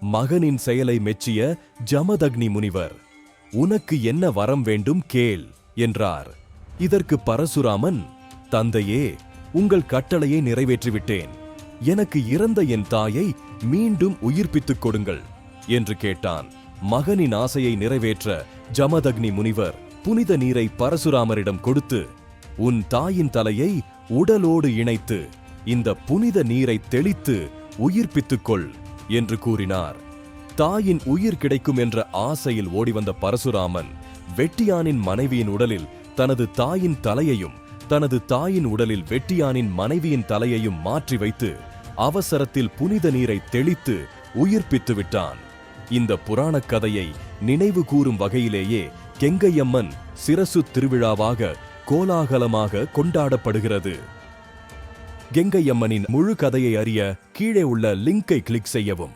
மகனின் செயலை மெச்சிய ஜமதக்னி முனிவர் உனக்கு என்ன வரம் வேண்டும் கேள் என்றார். இதற்கு பரசுராமன் தந்தையே உங்கள் கட்டளையை நிறைவேற்றிவிட்டேன். எனக்கு இறந்த என் தாயை மீண்டும் உயிர்ப்பித்துக் கொடுங்கள் என்று கேட்டான். மகனின் ஆசையை நிறைவேற்ற ஜமதக்னி முனிவர் புனித நீரை பரசுராமரிடம் கொடுத்து உன் தாயின் தலையை உடலோடு இணைத்து இந்த புனித நீரை தெளித்து உயிர்ப்பித்துக்கொள் என்று கூறினார். தாயின் உயிர் கிடைக்கும் என்ற ஆசையில் ஓடிவந்த பரசுராமன் வெட்டியானின் மனைவியின் உடலில் தனது தாயின் தலையையும் தனது தாயின் உடலில் வெட்டியானின் மனைவியின் தலையையும் மாற்றி வைத்து அவசரத்தில் புனித நீரை தெளித்து உயிர்ப்பித்து விட்டான். இந்த புராணக் கதையை நினைவு கூறும் வகையிலேயே கெங்கையம்மன் சிரசு திருவிழாவாக கோலாகலமாக கொண்டாடப்படுகிறது. கெங்கையம்மனின் முழு கதையை அறிய கீழே உள்ள லிங்கை கிளிக் செய்யவும்.